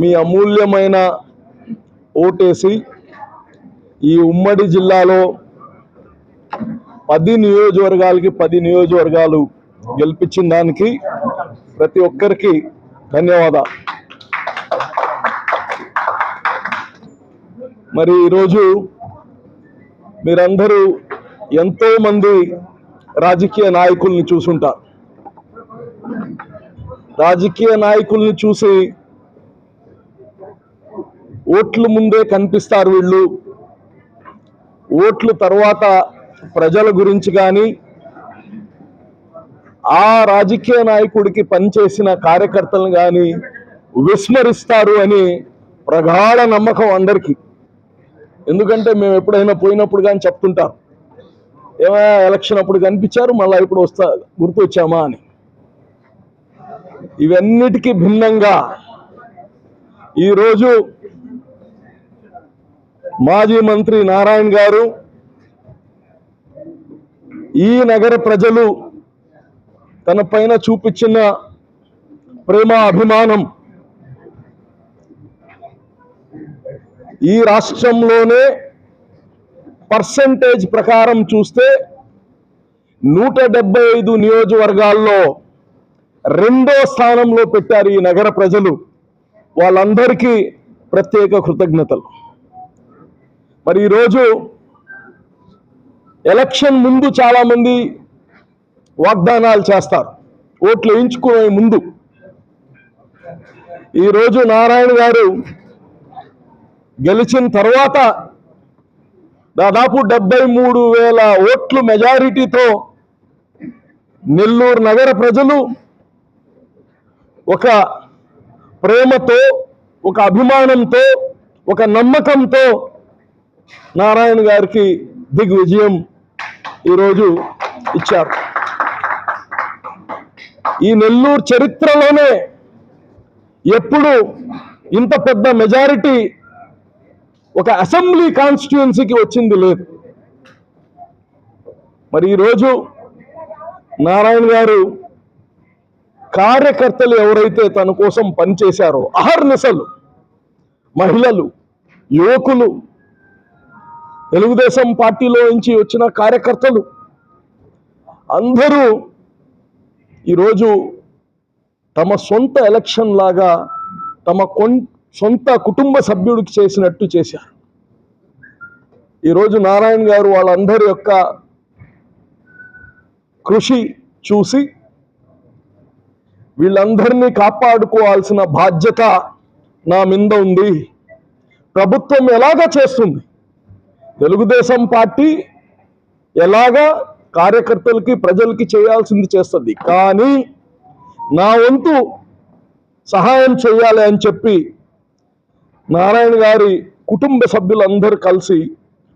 మీ అమూల్యమైన ఓటేసి ఈ ఉమ్మడి జిల్లాలో పది నియోజకవర్గాలకి పది నియోజకవర్గాలు గెలిపించిన దానికి ప్రతి ఒక్కరికి ధన్యవాదాలు. మరి ఈరోజు మీరందరూ ఎంతో మంది రాజకీయ నాయకుల్ని చూసుంటారు. రాజకీయ నాయకుల్ని చూసి ఓట్లు ముందే కనిపిస్తారు వీళ్ళు. ఓట్లు తర్వాత ప్రజల గురించి కానీ ఆ రాజకీయ నాయకుడికి పనిచేసిన కార్యకర్తలను కానీ విస్మరిస్తారు అని ప్రగాఢ నమ్మకం అందరికీ. ఎందుకంటే మేము ఎప్పుడైనా పోయినప్పుడు కానీ చెప్తుంటాం. ఏమైనా ఎలక్షన్ అప్పుడు కనిపించారు మళ్ళీ ఇప్పుడు వస్తా గుర్తు వచ్చామా అని. ఇవన్నిటికీ భిన్నంగా ఈరోజు మాజీ మంత్రి నారాయణ గారు ఈ నగర ప్రజలు తన పైన చూపించిన ప్రేమ అభిమానం ఈ రాష్ట్రంలోనే పర్సంటేజ్ ప్రకారం చూస్తే నూట డెబ్బై ఐదు నియోజకవర్గాల్లో రెండో స్థానంలో పెట్టారు ఈ నగర ప్రజలు. వాళ్ళందరికీ ప్రత్యేక కృతజ్ఞతలు. మరి ఈరోజు ఎలక్షన్ ముందు చాలామంది వాగ్దానాలు చేస్తారు. ఓట్లు వేయించుకునే ముందు. ఈరోజు నారాయణ గారు గెలిచిన తర్వాత దాదాపు డెబ్బై మూడు వేల ఓట్లు మెజారిటీతో నెల్లూరు నగర ప్రజలు ఒక ప్రేమతో ఒక అభిమానంతో ఒక నమ్మకంతో నారాయణ గారికి దిగ్విజయం ఈరోజు ఇచ్చారు. ఈ నెల్లూరు చరిత్రలోనే ఎప్పుడు ఇంత పెద్ద మెజారిటీ ఒక అసెంబ్లీ కాన్స్టిట్యుయెన్సీకి వచ్చింది లేదు. మరి ఈరోజు నారాయణ గారు కార్యకర్తలు ఎవరైతే తన కోసం పనిచేశారో అహర్నిశలు మహిళలు యువకులు తెలుగుదేశం పార్టీలో నుంచి వచ్చిన కార్యకర్తలు అందరూ ఈరోజు తమ సొంత ఎలక్షన్ లాగా తమ సొంత కుటుంబ సభ్యుడికి చేసినట్టు చేశారు. ఈరోజు నారాయణ గారు వాళ్ళందరి యొక్క కృషి చూసి వీళ్ళందరినీ కాపాడుకోవాల్సిన బాధ్యత నా మీద ఉంది. ప్రభుత్వం ఎలాగ చేస్తుంది? తెలుగుదేశం పార్టీ ఎలాగా కార్యకర్తలకి ప్రజలకి చేయాల్సింది చేస్తుంది. కానీ నా వంతు సహాయం చేయాలి అని చెప్పి నారాయణ గారి కుటుంబ సభ్యులందరూ కలిసి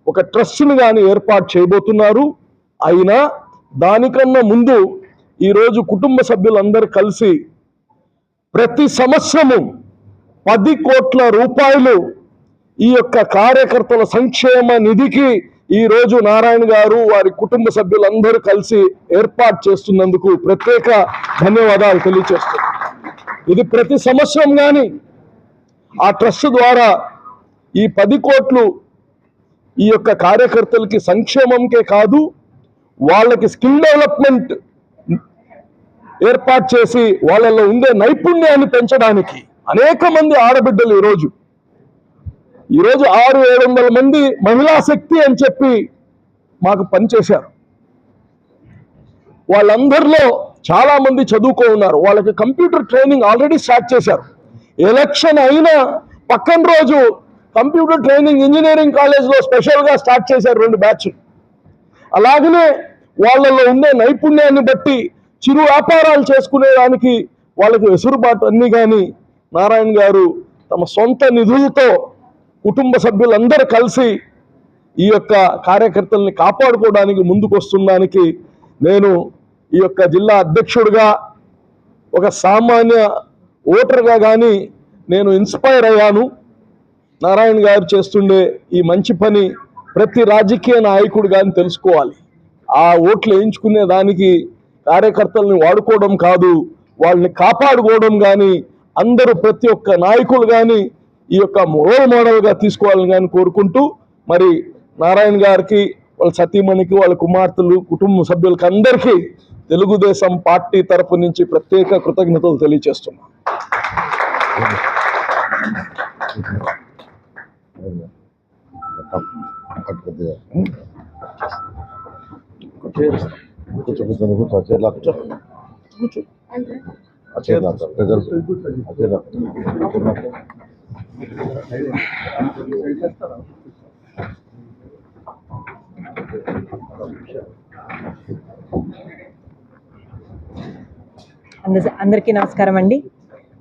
ఒక ట్రస్ట్ని కానీ ఏర్పాటు చేయబోతున్నారు. అయినా దానికన్నా ముందు ఈరోజు కుటుంబ సభ్యులందరూ కలిసి ప్రతి సంవత్సరము పది కోట్ల రూపాయలు ఈ యొక్క కార్యకర్తల సంక్షేమ నిధికి ఈ రోజు నారాయణ గారు వారి కుటుంబ సభ్యులందరూ కలిసి ఏర్పాటు చేస్తున్నందుకు ప్రత్యేక ధన్యవాదాలు తెలియజేస్తున్నాను ఇది ప్రతి సంవత్సరం కానీ ఆ ట్రస్ట్ ద్వారా ఈ పది కోట్లు ఈ యొక్క కార్యకర్తలకి సంక్షేమంకే కాదు వాళ్ళకి స్కిల్ డెవలప్మెంట్ ఏర్పాటు చేసి వాళ్ళలో ఉండే నైపుణ్యాన్ని పెంచడానికి అనేక మంది ఆడబిడ్డలు ఈరోజు. ఈరోజు ఆరు ఏడు వందల మంది మహిళా శక్తి అని చెప్పి మాకు పనిచేశారు. వాళ్ళందరిలో చాలా మంది చదువుకో ఉన్నారు. వాళ్ళకి కంప్యూటర్ ట్రైనింగ్ ఆల్రెడీ స్టార్ట్ చేశారు. ఎలక్షన్ అయినా పక్కన రోజు కంప్యూటర్ ట్రైనింగ్ ఇంజనీరింగ్ కాలేజ్లో స్పెషల్గా స్టార్ట్ చేశారు రెండు బ్యాచ్లు. అలాగనే వాళ్ళలో ఉండే నైపుణ్యాన్ని బట్టి చిరు వ్యాపారాలు చేసుకునేదానికి వాళ్ళకి వెసులుబాటు అన్నీ కానీ నారాయణ గారు తమ సొంత నిధులతో కుటుంబ సభ్యులందరూ కలిసి ఈ యొక్క కార్యకర్తల్ని కాపాడుకోవడానికి ముందుకు నేను ఈ యొక్క జిల్లా అధ్యక్షుడిగా ఒక సామాన్య ఓటర్గా కానీ నేను ఇన్స్పైర్ అయ్యాను. నారాయణ గారు చేస్తుండే ఈ మంచి పని ప్రతి రాజకీయ నాయకుడు కానీ తెలుసుకోవాలి. ఆ ఓట్లు వేయించుకునే దానికి కార్యకర్తల్ని వాడుకోవడం కాదు వాళ్ళని కాపాడుకోవడం కానీ అందరూ ప్రతి ఒక్క నాయకులు కానీ ఈ యొక్క రోల్ మోడల్గా తీసుకోవాలని కానీ కోరుకుంటూ మరి నారాయణ గారికి వాళ్ళ సతీమణికి వాళ్ళ కుమార్తెలు కుటుంబ సభ్యులకి అందరికీ తెలుగుదేశం పార్టీ తరపు నుంచి ప్రత్యేక కృతజ్ఞతలు తెలియజేస్తున్నాం కొద్దిగా కూర్చో కూర్చో నువ్వు కూర్చో చైర్లో కూర్చో కూర్చో. అందరికీ నమస్కారం అండి.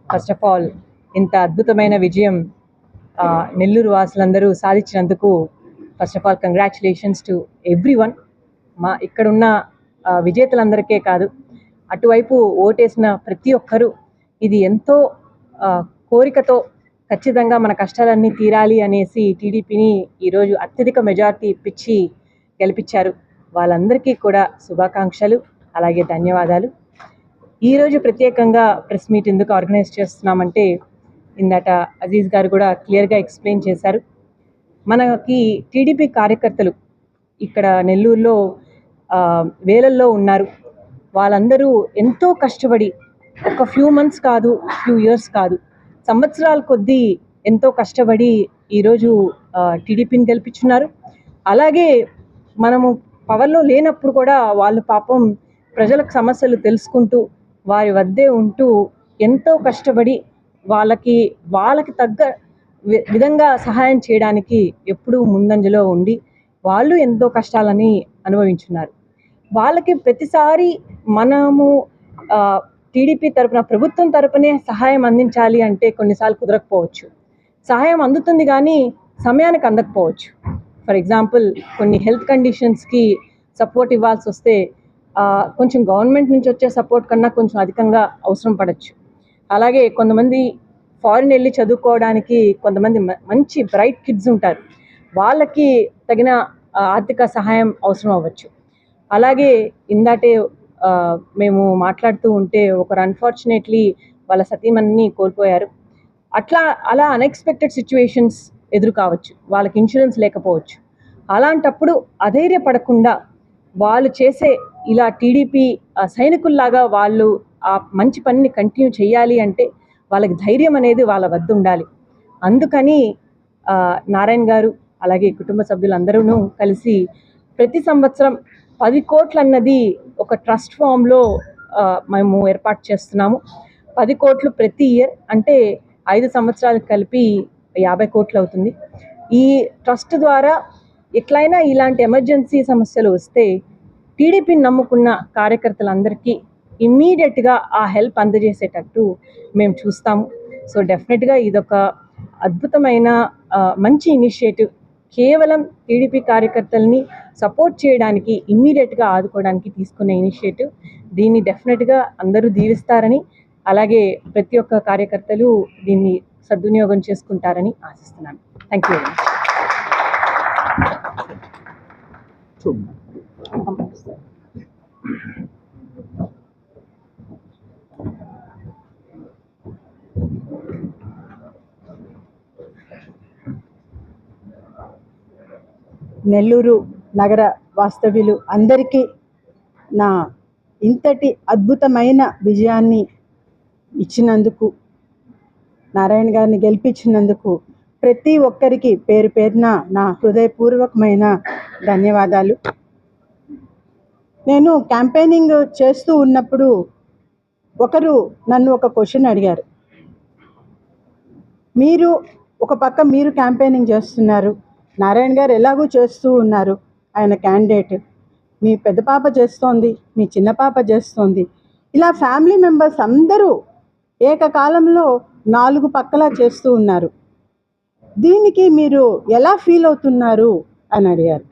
ఫస్ట్ ఆఫ్ ఆల్ ఇంత అద్భుతమైన విజయం నెల్లూరు వాసులందరూ సాధించినందుకు first of all congratulations to everyone మా ఇక్కడున్న విజేతలందరికే కాదు అటువైపు ఓటేసిన ప్రతి ఒక్కరూ ఇది ఎంతో కోరికతో ఖచ్చితంగా మన కష్టాలన్నీ తీరాలి అనేసి టీడీపీని ఈరోజు అత్యధిక మెజార్టీ ఇప్పించి గెలిపించారు. వాళ్ళందరికీ కూడా శుభాకాంక్షలు అలాగే ధన్యవాదాలు. ఈరోజు ప్రత్యేకంగా ప్రెస్ మీట్ ఎందుకు ఆర్గనైజ్ చేస్తున్నామంటే ఇందాట అజీజ్ గారు కూడా క్లియర్గా ఎక్స్ప్లెయిన్ చేశారు. మనకి టీడీపీ కార్యకర్తలు ఇక్కడ నెల్లూరులో వేలల్లో ఉన్నారు. వాళ్ళందరూ ఎంతో కష్టపడి ఒక ఫ్యూ మంత్స్ కాదు ఫ్యూ ఇయర్స్ కాదు సంవత్సరాల కొద్దీ ఎంతో కష్టపడి ఈరోజు టీడీపీని గెలిపించున్నారు. అలాగే మనము పవర్లో లేనప్పుడు కూడా వాళ్ళు పాపం ప్రజలకు సమస్యలు తెలుసుకుంటూ వారి వద్దే ఉంటూ ఎంతో కష్టపడి వాళ్ళకి వాళ్ళకి తగ్గ వి- విధంగా సహాయం చేయడానికి ఎప్పుడూ ముందంజలో ఉండి వాళ్ళు ఎంతో కష్టాలని అనుభవించున్నారు. వాళ్ళకి ప్రతిసారి మనము టీడీపీ తరపున ప్రభుత్వం తరపునే సహాయం అందించాలి అంటే కొన్నిసార్లు కుదరకపోవచ్చు. సహాయం అందుతుంది కానీ సమయానికి అందకపోవచ్చు. ఫర్ ఎగ్జాంపుల్ కొన్ని హెల్త్ కండిషన్స్కి సపోర్ట్ ఇవ్వాల్సి వస్తే కొంచెం గవర్నమెంట్ నుంచి వచ్చే సపోర్ట్ కన్నా కొంచెం అధికంగా అవసరం పడవచ్చు అలాగే కొంతమంది ఫారిన్ వెళ్ళి చదువుకోవడానికి కొంతమంది మంచి బ్రైట్ కిడ్స్ ఉంటారు. వాళ్ళకి తగిన ఆర్థిక సహాయం అవసరం అవ్వచ్చు. అలాగే ఇందాటే మేము మాట్లాడుతూ ఉంటే ఒకరు అన్ఫార్చునేట్లీ వాళ్ళ సతీమణిని కోల్పోయారు. అట్లా అలా అన్ఎక్స్పెక్టెడ్ సిచ్యువేషన్స్ ఎదురు కావచ్చు వాళ్ళకి ఇన్సూరెన్స్ లేకపోవచ్చు. అలాంటప్పుడు అధైర్యపడకుండా వాళ్ళు చేసే ఇలా టీడీపీ సైనికుల్లాగా వాళ్ళు ఆ మంచి పనిని కంటిన్యూ చేయాలి అంటే వాళ్ళకి ధైర్యం అనేది వాళ్ళ వద్ద ఉండాలి. అందుకని నారాయణ గారు అలాగే కుటుంబ సభ్యులందరూ కలిసి ప్రతి సంవత్సరం పది కోట్లు అన్నది ఒక ట్రస్ట్ ఫామ్లో మేము ఏర్పాటు చేస్తున్నాము. పది కోట్లు ప్రతి ఇయర్ అంటే ఐదు సంవత్సరాలకు కలిపి యాభై కోట్లు అవుతుంది. ఈ ట్రస్ట్ ద్వారా ఎట్లయినా ఇలాంటి ఎమర్జెన్సీ సమస్యలు వస్తే టీడీపీని నమ్ముకున్న కార్యకర్తలందరికీ ఇమ్మీడియట్గా ఆ హెల్ప్ అందజేసేటట్టు మేము చూస్తాము. సో డెఫినెట్గా ఇదొక అద్భుతమైన మంచి ఇనిషియేటివ్ కేవలం టీడీపీ కార్యకర్తల్ని సపోర్ట్ చేయడానికి ఇమ్మీడియట్గా ఆదుకోవడానికి తీసుకునే ఇనిషియేటివ్. దీన్ని డెఫినెట్గా అందరూ దీవిస్తారని అలాగే ప్రతి ఒక్క కార్యకర్తలు దీన్ని సద్వినియోగం చేసుకుంటారని ఆశిస్తున్నాను. Thank you very much. Nellore నగర వాస్తవ్యులు అందరికీ నా ఇంతటి అద్భుతమైన విజయాన్ని ఇచ్చినందుకు నారాయణ గారిని గెలిపించినందుకు ప్రతి ఒక్కరికి పేరు పేరున నా హృదయపూర్వకమైన ధన్యవాదాలు. నేను క్యాంపెయినింగ్ చేస్తూ ఉన్నప్పుడు ఒకరు నన్ను ఒక క్వశ్చన్ అడిగారు. మీరు ఒక పక్క మీరు క్యాంపెయినింగ్ చేస్తున్నారు. నారాయణ గారు ఎలాగూ చేస్తూ ఉన్నారు. ఆయన క్యాండిడేట్ మీ పెద్ద పాప చేస్తోంది మీ చిన్న పాప చేస్తోంది. ఇలా ఫ్యామిలీ మెంబర్స్ అందరూ ఏకకాలంలో నాలుగు పక్కలా చేస్తూ ఉన్నారు. దీనికి మీరు ఎలా ఫీల్ అవుతున్నారు? అని అడిగారు.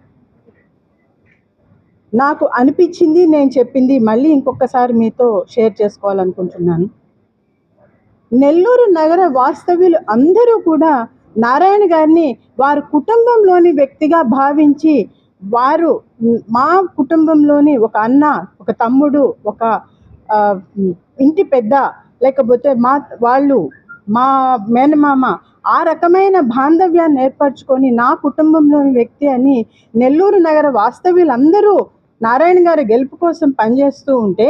నాకు అనిపించింది నేను చెప్పింది మళ్ళీ ఇంకొకసారి మీతో షేర్ చేసుకోవాలనుకుంటున్నాను. నెల్లూరు నగర వాస్తవ్యులు అందరూ కూడా నారాయణ గారిని వారు కుటుంబంలోని వ్యక్తిగా భావించి వారు మా కుటుంబంలోని ఒక అన్న ఒక తమ్ముడు ఒక ఇంటి పెద్ద లేకపోతే మా వాళ్ళు మా మేనమామ ఆ రకమైన బాంధవ్యాన్ని ఏర్పరచుకొని నా కుటుంబంలోని వ్యక్తి అని నెల్లూరు నగర వాస్తవ్యులందరూ నారాయణ గారి గెలుపు కోసం పనిచేస్తూ ఉంటే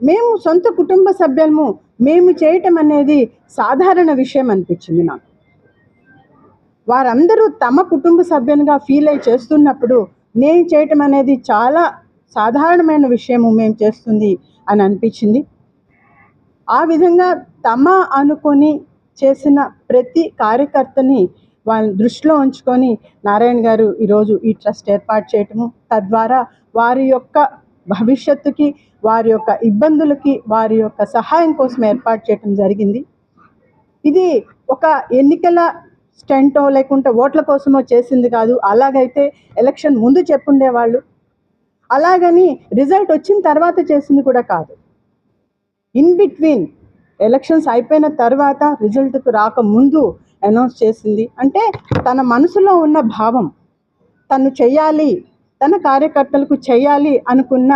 మేము సొంత కుటుంబ సభ్యులము మేము చేయటం అనేది సాధారణ విషయం అనిపించింది నాకు. వారందరూ తమ కుటుంబ సభ్యునిగా ఫీల్ అయి చేస్తున్నప్పుడు నేను చేయటం అనేది చాలా సాధారణమైన విషయము మేము చేస్తుంది అని అనిపించింది. ఆ విధంగా తమ అనుకొని చేసిన ప్రతి కార్యకర్తని వాళ్ళని దృష్టిలో ఉంచుకొని నారాయణ గారు ఈరోజు ఈ ట్రస్ట్ ఏర్పాటు చేయటము తద్వారా వారి యొక్క భవిష్యత్తుకి వారి యొక్క ఇబ్బందులకి వారి యొక్క సహాయం కోసం ఏర్పాటు చేయటం జరిగింది. ఇది ఒక ఎన్నికల స్టెంటో లేకుంటే ఓట్ల కోసమో చేసింది కాదు. అలాగైతే ఎలక్షన్ ముందు చెప్పుండేవాళ్ళు. అలాగని రిజల్ట్ వచ్చిన తర్వాత చేసింది కూడా కాదు. ఇన్ బిట్వీన్ ఎలక్షన్స్ అయిపోయిన తర్వాత రిజల్ట్కు రాకముందు అనౌన్స్ చేసింది. అంటే తన మనసులో ఉన్న భావం తను చెయ్యాలి తన కార్యకర్తలకు చెయ్యాలి అనుకున్న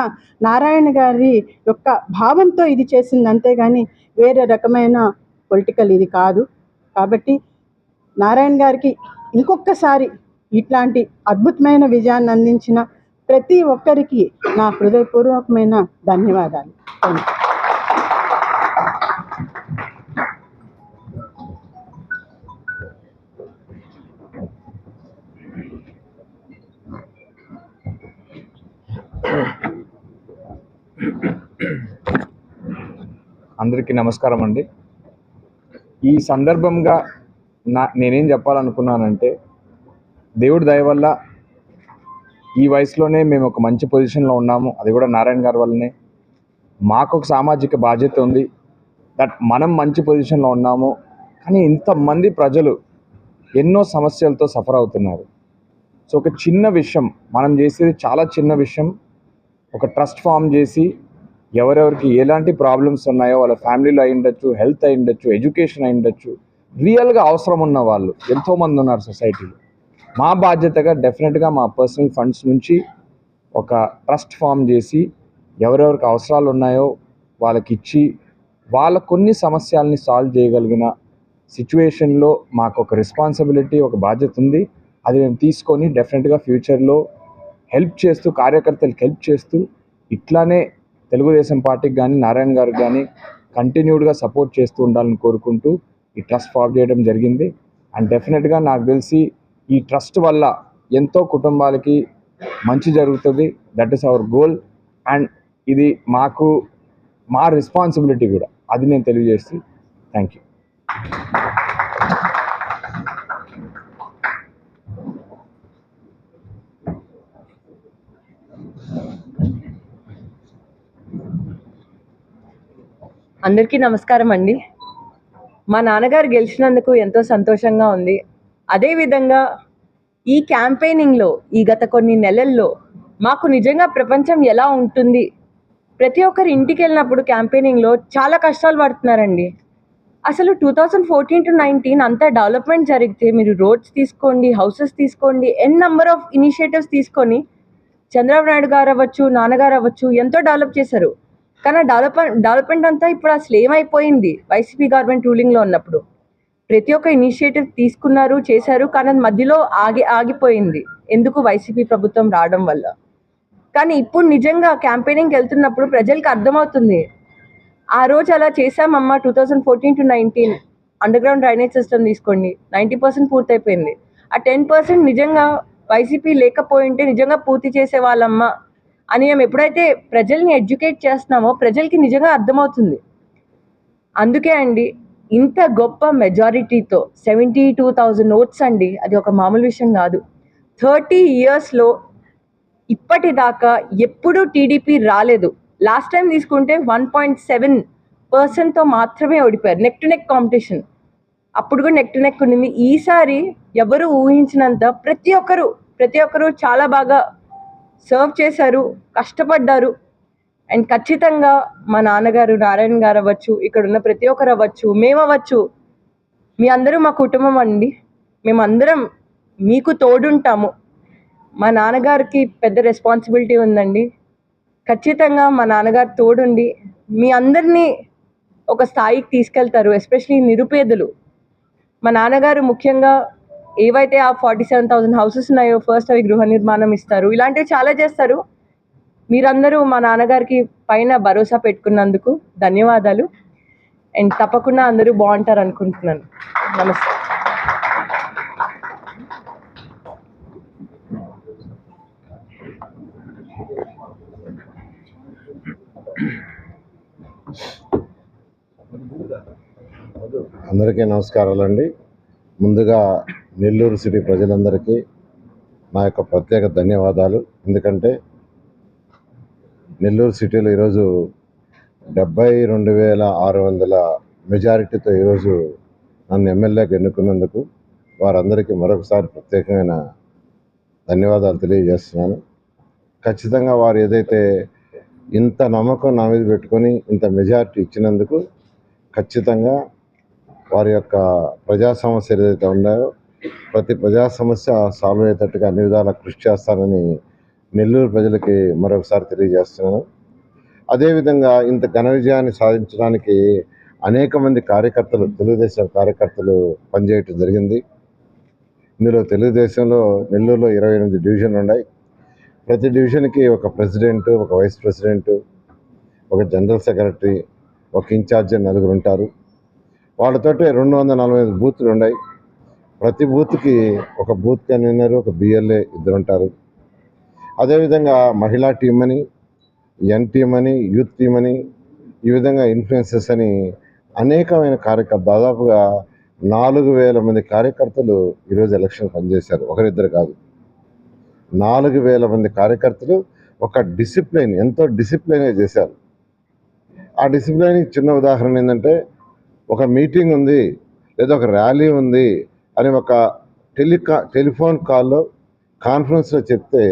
నారాయణ గారి యొక్క భావంతో ఇది చేసింది అంతేగాని వేరే రకమైన పొలిటికల్ ఇది కాదు. కాబట్టి నారాయణ గారికి ఇంకొకసారి ఇట్లాంటి అద్భుతమైన విజయాన్ని అందించిన ప్రతి ఒక్కరికి నా హృదయపూర్వకమైన ధన్యవాదాలు. అందరికీ నమస్కారం అండి. ఈ సందర్భంగా నా నేనేం చెప్పాలనుకున్నానంటే దేవుడి దయ వల్ల ఈ వయసులోనే మేము ఒక మంచి పొజిషన్లో ఉన్నాము. అది కూడా నారాయణ గారి వల్లనే. మాకు ఒక సామాజిక బాధ్యత ఉంది. దట్ మనం మంచి పొజిషన్లో ఉన్నాము. కానీ ఇంతమంది ప్రజలు ఎన్నో సమస్యలతో సఫర్ అవుతున్నారు. సో ఒక చిన్న విషయం మనం చేసేది చాలా చిన్న విషయం. ఒక ట్రస్ట్ ఫామ్ చేసి ఎవరెవరికి ఎలాంటి ప్రాబ్లమ్స్ ఉన్నాయో వాళ్ళ ఫ్యామిలీలో అయి ఉండొచ్చు హెల్త్ అయి ఉండొచ్చు ఎడ్యుకేషన్ అయి ఉండొచ్చు రియల్గా అవసరం ఉన్న వాళ్ళు ఎంతోమంది ఉన్నారు సొసైటీలో. మా బాధ్యతగా డెఫినెట్గా మా పర్సనల్ ఫండ్స్ నుంచి ఒక ట్రస్ట్ ఫామ్ చేసి ఎవరెవరికి అవసరాలు ఉన్నాయో వాళ్ళకి ఇచ్చి వాళ్ళ కొన్ని సమస్యల్ని సాల్వ్ చేయగలిగిన సిచ్యువేషన్లో మాకు ఒక రెస్పాన్సిబిలిటీ ఒక బాధ్యత ఉంది. అది మేము తీసుకొని డెఫినెట్గా ఫ్యూచర్లో హెల్ప్ చేస్తూ కార్యకర్తలకు హెల్ప్ చేస్తూ ఇట్లానే తెలుగుదేశం పార్టీకి కానీ నారాయణ గారికి కానీ కంటిన్యూడ్గా సపోర్ట్ చేస్తూ ఉండాలని కోరుకుంటూ ఈ ట్రస్ట్ ఫామ్ చేయడం జరిగింది. అండ్ డెఫినెట్గా నాకు తెలిసి ఈ ట్రస్ట్ వల్ల ఎంతో కుటుంబాలకి మంచి జరుగుతుంది. That is our goal and ఇది మాకు మా రెస్పాన్సిబిలిటీ కూడా. అది నేను తెలియజేస్తూ థ్యాంక్ యూ అందరికీ నమస్కారం అండి. మా నాన్నగారు గెలిచినందుకు ఎంతో సంతోషంగా ఉంది. అదేవిధంగా ఈ క్యాంపెయినింగ్లో ఈ గత కొన్ని నెలల్లో మాకు నిజంగా ప్రపంచం ఎలా ఉంటుంది? ప్రతి ఒక్కరి ఇంటికి వెళ్ళినప్పుడు క్యాంపెయినింగ్లో చాలా కష్టాలు పడుతున్నారండి. అసలు two thousand fourteen to nineteen అంతా డెవలప్మెంట్ జరిగితే మీరు రోడ్స్ తీసుకోండి హౌసెస్ తీసుకోండి ఎన్ నెంబర్ ఆఫ్ ఇనిషియేటివ్స్ తీసుకొని చంద్రబాబు నాయుడు గారు అవ్వచ్చు నాన్నగారు అవ్వచ్చు ఎంతో డెవలప్ చేశారు. కానీ డెవలప్ డెవలప్మెంట్ అంతా ఇప్పుడు అసలు ఏమైపోయింది వైసీపీ గవర్నమెంట్ రూలింగ్లో ఉన్నప్పుడు. ప్రతి ఒక్క ఇనిషియేటివ్ తీసుకున్నారు చేశారు కానీ అది మధ్యలో ఆగి ఆగిపోయింది. ఎందుకు వైసీపీ ప్రభుత్వం రావడం వల్ల? కానీ ఇప్పుడు నిజంగా క్యాంపెయినింగ్కి వెళ్తున్నప్పుడు ప్రజలకు అర్థమవుతుంది. ఆ రోజు అలా చేసామమ్మా two thousand fourteen to nineteen. Underground drainage system తీసుకోండి. నైంటీ పర్సెంట్ పూర్తయిపోయింది. ఆ టెన్ పర్సెంట్ నిజంగా వైసీపీ లేకపోయింటే నిజంగా పూర్తి చేసే వాళ్ళమ్మా అని మేము ఎప్పుడైతే ప్రజల్ని ఎడ్యుకేట్ చేస్తున్నామో ప్రజలకి నిజంగా అర్థమవుతుంది. అందుకే అండి ఇంత గొప్ప మెజారిటీతో సెవెంటీ టూ థౌజండ్ ఓట్స్ అండి అది ఒక మామూలు విషయం కాదు. థర్టీ ఇయర్స్లో ఇప్పటిదాకా ఎప్పుడూ టీడీపీ రాలేదు. లాస్ట్ టైం తీసుకుంటే వన్ పాయింట్ సెవెన్ పర్సెంట్తో మాత్రమే ఓడిపోయారు నెక్ టు నెక్ కాంపిటీషన్. అప్పుడు కూడా నెక్ టు నెక్ ఉండింది. ఈసారి ఎవరు ఊహించినంత ప్రతి ఒక్కరు ప్రతి ఒక్కరు చాలా బాగా సర్వ్ చేశారు కష్టపడ్డారు. అండ్ ఖచ్చితంగా మా నాన్నగారు నారాయణ గారు అవ్వచ్చు ఇక్కడ ఉన్న ప్రతి ఒక్కరు అవ్వచ్చు మేము అవ్వచ్చు. మీ అందరూ మా కుటుంబం అండి. మేమందరం మీకు తోడుంటాము. మా నాన్నగారికి పెద్ద రెస్పాన్సిబిలిటీ ఉందండి. ఖచ్చితంగా మా నాన్నగారు తోడుండి మీ అందరినీ ఒక స్థాయికి తీసుకెళ్తారు ఎస్పెషలీ నిరుపేదలు. మా నాన్నగారు ముఖ్యంగా ఏవైతే ఆ ఫార్టీ సెవెన్ థౌసండ్ హౌసెస్ ఉన్నాయో ఫస్ట్ అవి గృహ నిర్మాణం ఇస్తారు. ఇలాంటివి చాలా చేస్తారు. మీరందరూ మా నాన్నగారికి పైన భరోసా పెట్టుకున్నందుకు ధన్యవాదాలు. అండ్ తప్పకుండా అందరూ బాగుంటారు అనుకుంటున్నాను. నమస్తే. అందరికీ నమస్కారాలండి. ముందుగా నెల్లూరు సిటీ ప్రజలందరికీ నా యొక్క ప్రత్యేక ధన్యవాదాలు. ఎందుకంటే నెల్లూరు సిటీలో ఈరోజు డెబ్బై రెండు వేల ఆరు వందల మెజారిటీతో ఈరోజు నన్ను ఎమ్మెల్యేగా ఎన్నుకున్నందుకు వారందరికీ మరొకసారి ప్రత్యేకమైన ధన్యవాదాలు తెలియజేస్తున్నాను. ఖచ్చితంగా వారు ఏదైతే ఇంత నమ్మకం నా మీద పెట్టుకొని ఇంత మెజారిటీ ఇచ్చినందుకు ఖచ్చితంగా వారి యొక్క ప్రజా సమస్యలు ఏదైతే ఉన్నాయో ప్రతి ప్రజా సమస్య సాల్వ్ అయ్యేటట్టుగా అన్ని విధాలా కృషి చేస్తానని నెల్లూరు ప్రజలకి మరొకసారి తెలియజేస్తున్నాను. అదేవిధంగా ఇంత ఘన విజయాన్ని సాధించడానికి అనేక మంది కార్యకర్తలు తెలుగుదేశం కార్యకర్తలు పనిచేయటం జరిగింది. ఇందులో తెలుగుదేశంలో నెల్లూరులో ఇరవై ఎనిమిది డివిజన్లు ఉన్నాయి. ప్రతి డివిజన్కి ఒక ప్రెసిడెంట్ ఒక వైస్ ప్రెసిడెంట్ ఒక జనరల్ సెక్రటరీ ఒక ఇన్ఛార్జ్ నలుగురు ఉంటారు. వాళ్ళతోటి రెండు వందల నలభై ఐదు బూత్లు ఉన్నాయి. ప్రతి బూత్కి ఒక బూత్ కన్వీనర్ ఒక బిఎల్ఏ ఇద్దరు ఉంటారు అదేవిధంగా మహిళా టీం అని ఎన్ టీం అని యూత్ టీం అని ఈ విధంగా ఇన్ఫ్లుయెన్సెస్ అని అనేకమైన కార్యకర్త దాదాపుగా నాలుగు వేల మంది కార్యకర్తలు ఈరోజు ఎలక్షన్ పనిచేశారు. ఒకరిద్దరు కాదు. నాలుగు వేల మంది కార్యకర్తలు ఒక డిసిప్లైన్ ఎంతో డిసిప్లైనే చేశారు. ఆ డిసిప్లైన్ చిన్న ఉదాహరణ ఏంటంటే ఒక మీటింగ్ ఉంది లేదా ఒక ర్యాలీ ఉంది అని ఒక టెలికా టెలిఫోన్ కాల్లో కాన్ఫరెన్స్లో చెప్తే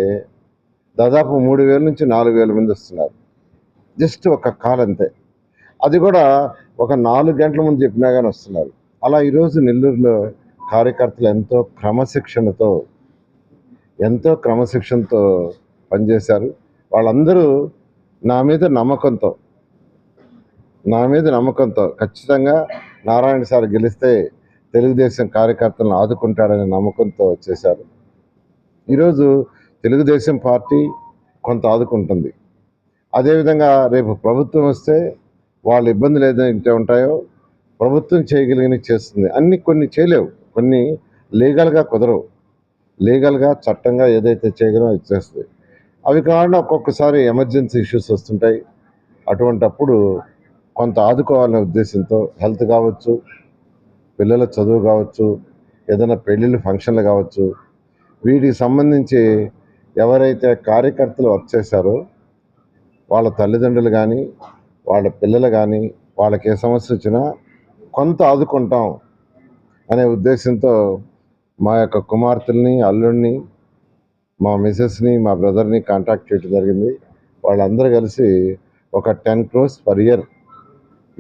దాదాపు మూడు వేల నుంచి నాలుగు వేల మంది వస్తున్నారు. జస్ట్ ఒక కాల్ అంతే. అది కూడా ఒక నాలుగు గంటల ముందు చెప్పినా కానీ వస్తున్నారు. అలా ఈరోజు నెల్లూరులో కార్యకర్తలు ఎంతో క్రమశిక్షణతో ఎంతో క్రమశిక్షణతో పనిచేశారు. వాళ్ళందరూ నా మీద నమ్మకంతో నా మీద నమ్మకంతో ఖచ్చితంగా నారాయణ సార్ గెలిస్తే తెలుగుదేశం కార్యకర్తలను ఆదుకుంటాడనే నమ్మకంతో వచ్చేశారు ఈరోజు తెలుగుదేశం పార్టీ కొంత ఆదుకుంటుంది. అదేవిధంగా రేపు ప్రభుత్వం వస్తే వాళ్ళ ఇబ్బందులు ఏదైతే ఉంటాయో ప్రభుత్వం చేయగలిగిన చేస్తుంది. అన్ని కొన్ని చేయలేవు. కొన్ని లీగల్గా కుదరవు. లీగల్గా చట్టంగా ఏదైతే చేయగలమో అది చేస్తుంది. అవి కాకుండా ఒక్కొక్కసారి ఎమర్జెన్సీ ఇష్యూస్ వస్తుంటాయి. అటువంటప్పుడు కొంత ఆదుకోవాలనే ఉద్దేశంతో హెల్త్ కావచ్చు పిల్లల చదువు కావచ్చు ఏదైనా పెళ్ళిళ్ళు ఫంక్షన్లు కావచ్చు వీటికి సంబంధించి ఎవరైతే కార్యకర్తలు వర్క్ చేశారో వాళ్ళ తల్లిదండ్రులు కానీ వాళ్ళ పిల్లలు కానీ వాళ్ళకి ఏ సమస్య వచ్చినా కొంత ఆదుకుంటాం అనే ఉద్దేశంతో మా యొక్క కుమార్తెల్ని అల్లుడిని మా మిసెస్ని మా బ్రదర్ని కాంటాక్ట్ చేయడం జరిగింది. వాళ్ళందరూ కలిసి ఒక టెన్ క్రోర్స్ పర్ ఇయర్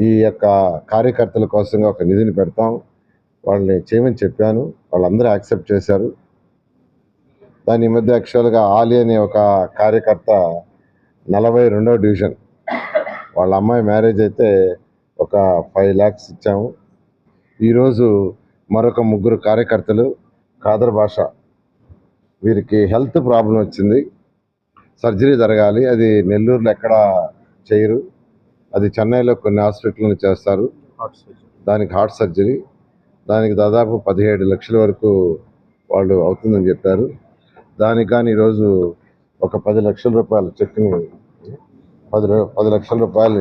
ఈ యొక్క కార్యకర్తల కోసంగా ఒక నిధిని పెడతాం. వాళ్ళని చేయమని చెప్పాను. వాళ్ళందరూ యాక్సెప్ట్ చేశారు. దాని మధ్య యాక్చువల్గా ఆలి అనే ఒక కార్యకర్త నలభై రెండవ డివిజన్. వాళ్ళ అమ్మాయి మ్యారేజ్ అయితే ఒక ఫైవ్ ల్యాక్స్ ఇచ్చాము. ఈరోజు మరొక ముగ్గురు కార్యకర్తలు కాదర్ భాష. వీరికి హెల్త్ ప్రాబ్లం వచ్చింది. సర్జరీ జరగాలి. అది నెల్లూరులో ఎక్కడ చేయరు. అది చెన్నైలో కొన్ని హాస్పిటల్లో చేస్తారు. దానికి హార్ట్ సర్జరీ. దానికి దాదాపు పదిహేడు లక్షల వరకు వాళ్ళు అవుతుందని చెప్పారు. దానికి కానీ ఈరోజు ఒక పది లక్షల రూపాయల చెక్ని పది పది లక్షల రూపాయలు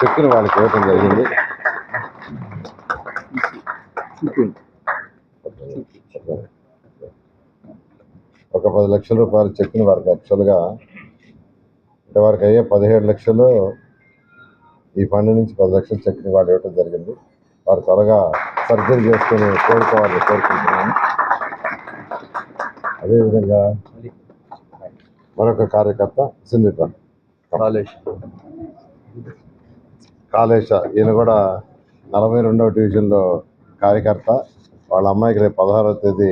చెక్ని వాళ్ళకి ఇవ్వడం జరిగింది. ఒక పది లక్షల రూపాయల చెక్ని వారికి యాక్చువల్గా అంటే వారికి అయ్యే పదిహేడు లక్షలు ఈ ఫండ్ నుంచి పది లక్షల చెక్ని వాళ్ళు ఇవ్వడం జరిగింది. వారు త్వరగా సర్జరీ చేసుకుని కోరుకోవాలని కోరుకుంటున్నాను. అదేవిధంగా మరొక కార్యకర్త సింధిత కాళేశ ఈయన కూడా నలభై రెండవ డివిజన్లో కార్యకర్త. వాళ్ళ అమ్మాయికి రేపు పదహారవ తేదీ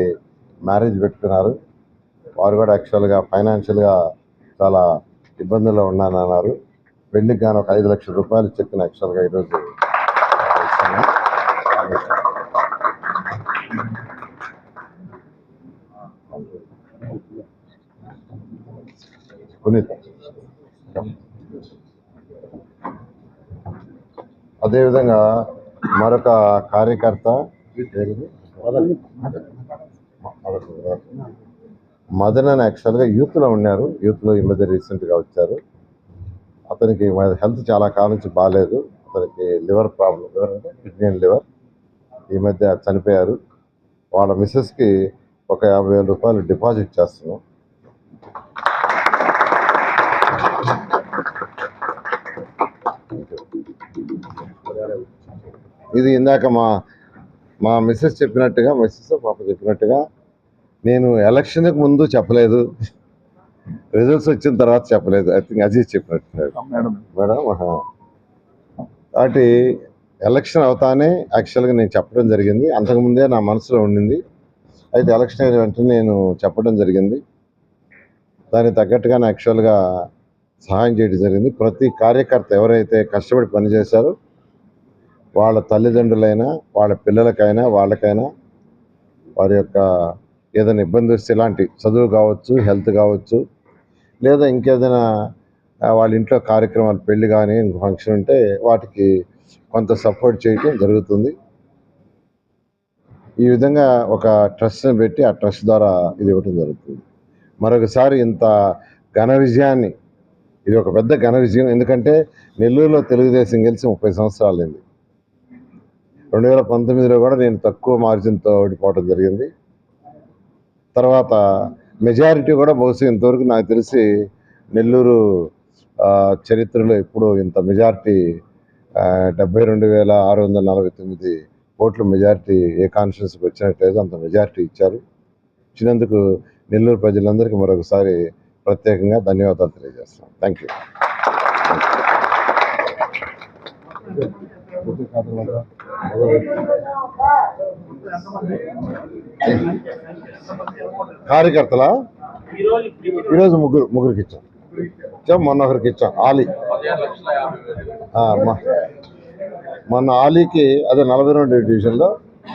మ్యారేజ్ పెట్టుకున్నారు. వారు కూడా యాక్చువల్గా ఫైనాన్షియల్గా చాలా ఇబ్బందుల్లో ఉన్నానన్నారు. పెళ్ళికి కానీ ఒక ఐదు లక్షల రూపాయలు చెక్కిన యాక్చువల్గా ఈరోజు పునీత్. అదేవిధంగా మరొక కార్యకర్త మదన్. అని యాక్చువల్గా యూత్లో ఉన్నారు. యూత్లో ఈ మధ్య రీసెంట్గా వచ్చారు. అతనికి హెల్త్ చాలా కాలం నుంచి బాగాలేదు అతనికి లివర్ ప్రాబ్లం లివర్ అంటే కిడ్నీ అండ్ లివర్. ఈ మధ్య చనిపోయారు. వాళ్ళ మిస్సెస్కి ఒక యాభై వేల రూపాయలు డిపాజిట్ చేస్తున్నాం. ఇది ఇందాక మా మా మిస్సెస్ చెప్పినట్టుగా మిస్సెస్ పాప చెప్పినట్టుగా నేను ఎలక్షన్కి ముందు చెప్పలేదు. రిజల్ట్స్ వచ్చిన తర్వాత చెప్పలేదు. ఐ థింక్ అజీజ్ చెప్పినట్టు మేడం. కాబట్టి ఎలక్షన్ అవుతానే యాక్చువల్గా నేను చెప్పడం జరిగింది. అంతకుముందే నా మనసులో ఉండింది. అయితే ఎలక్షన్ అయిన వెంటనే నేను చెప్పడం జరిగింది. దానికి తగ్గట్టుగా నా యాక్చువల్గా సహాయం చేయడం జరిగింది. ప్రతి కార్యకర్త ఎవరైతే కష్టపడి పనిచేశారో వాళ్ళ తల్లిదండ్రులైనా వాళ్ళ పిల్లలకైనా వాళ్ళకైనా వారి యొక్క ఏదైనా ఇబ్బంది వస్తే ఇలాంటి చదువు కావచ్చు హెల్త్ కావచ్చు లేదా ఇంకేదైనా వాళ్ళ ఇంట్లో కార్యక్రమాలు పెళ్ళి కానీ ఇంకో ఫంక్షన్ ఉంటే వాటికి కొంత సపోర్ట్ చేయటం జరుగుతుంది. ఈ విధంగా ఒక ట్రస్ట్ని పెట్టి ఆ ట్రస్ట్ ద్వారా ఇది ఇవ్వటం జరుగుతుంది. మరొకసారి ఇంత ఘన విజయాన్ని ఇది ఒక పెద్ద ఘన విజయం. ఎందుకంటే నెల్లూరులో తెలుగుదేశం గెలిచి ముప్పై సంవత్సరాలు అయింది. రెండు వేల పంతొమ్మిదిలో కూడా నేను తక్కువ మార్జిన్తో ఓడిపోవడం జరిగింది. తర్వాత మెజారిటీ కూడా బహుశా ఇంతవరకు నాకు తెలిసి నెల్లూరు చరిత్రలో ఎప్పుడూ ఇంత మెజారిటీ డెబ్బై రెండు వేల ఆరు వందల నలభై తొమ్మిది ఓట్లు మెజారిటీ ఏ కాన్స్టిట్యూన్సీకి వచ్చినట్లయితే అంత మెజారిటీ ఇచ్చారు. ఇచ్చినందుకు నెల్లూరు ప్రజలందరికీ మరొకసారి ప్రత్యేకంగా ధన్యవాదాలు తెలియజేస్తున్నాం. థ్యాంక్ యూ కార్యకర్తలా? ఈరోజు ముగ్గురు ముగ్గురికి ఇచ్చాం. ఇచ్చాం మొన్న ఒకరికి ఇచ్చాం ఆలీ. మొన్న ఆలీకి అదే నలభై రెండు డివిజన్లో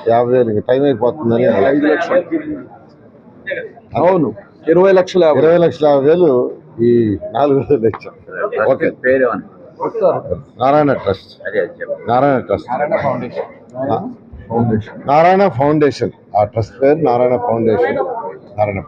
యాభై వేలు ఇంక టైం అయిపోతుందని ఐదు లక్షలు. అవును. ఇరవై లక్షల యాభై. ఇరవై లక్షల యాభై వేలు ఈ నాలుగు వేలు ఇచ్చాం. ఓకే. పేరు Narayana trust. Narayana trust. Foundation. Narayana foundation ఆ ట్రస్ట్ పేరు నారాయణ ఫౌండేషన్ నారాయణ